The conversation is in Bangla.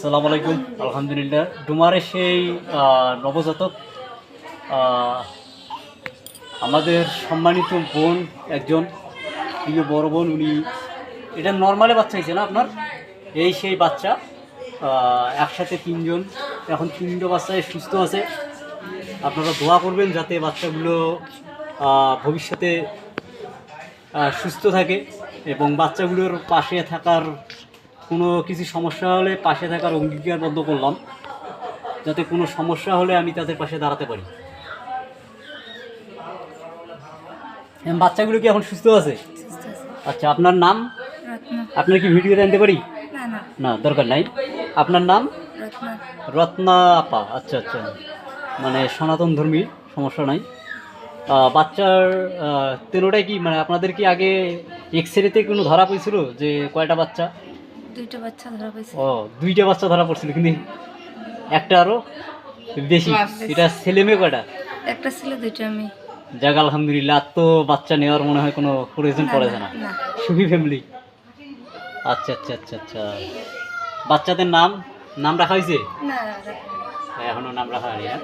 আসসালামু আলাইকুম। আলহামদুলিল্লাহ। ডুমারে সেই নবজাতক আমাদের সম্মানিত বোন একজন প্রিয় বড় বোন, উনি, এটা নর্মালে বাচ্চা হয়েছে না আপনার? এই সেই বাচ্চা একসাথে তিনজন, এখন তিনটে বাচ্চায় সুস্থ আছে। আপনারা দোয়া করবেন যাতে বাচ্চাগুলো ভবিষ্যতে সুস্থ থাকে এবং বাচ্চাগুলোর পাশে থাকার কোনো কিছু সমস্যা হলে পাশে থাকার অঙ্গীকারবদ্ধ করলাম। যাতে কোনো সমস্যা হলে আমি তাদের পাশে দাঁড়াতে পারি। বাচ্চাগুলো কি এখন সুস্থ আছে? আচ্ছা আপনার নাম? আপনার কি ভিডিও জানতে পারি? না দরকার নাই। আপনার নাম? রত্না। আপা। আচ্ছা আচ্ছা। মানে সনাতন ধর্মী সমস্যা নাই। বাচ্চার তেরোটাই কি মানে আপনাদের কি আগে এক্স রেতে কোনো ধরা পড়েছিল যে কয়টা বাচ্চা? দুইটা বাচ্চা ধরা পড়েছে। ও দুইটা বাচ্চা ধরা পড়ছিল কিন্তু একটা আরও বেশি এটা ছেলে মেয়ে কয়টা? একটা ছিল দুইটা আমি যাক আলহামদুলিল্লাহ তো বাচ্চা নেওয়ার মনে হয় কোনো প্রয়োজন না, পড়েছে না। সুখী ফ্যামিলি আচ্ছা আচ্ছা আচ্ছা আচ্ছা। বাচ্চাদের নাম নাম রাখা হয়েছে? না এখনও নাম রাখা হয়নি হ্যাঁ?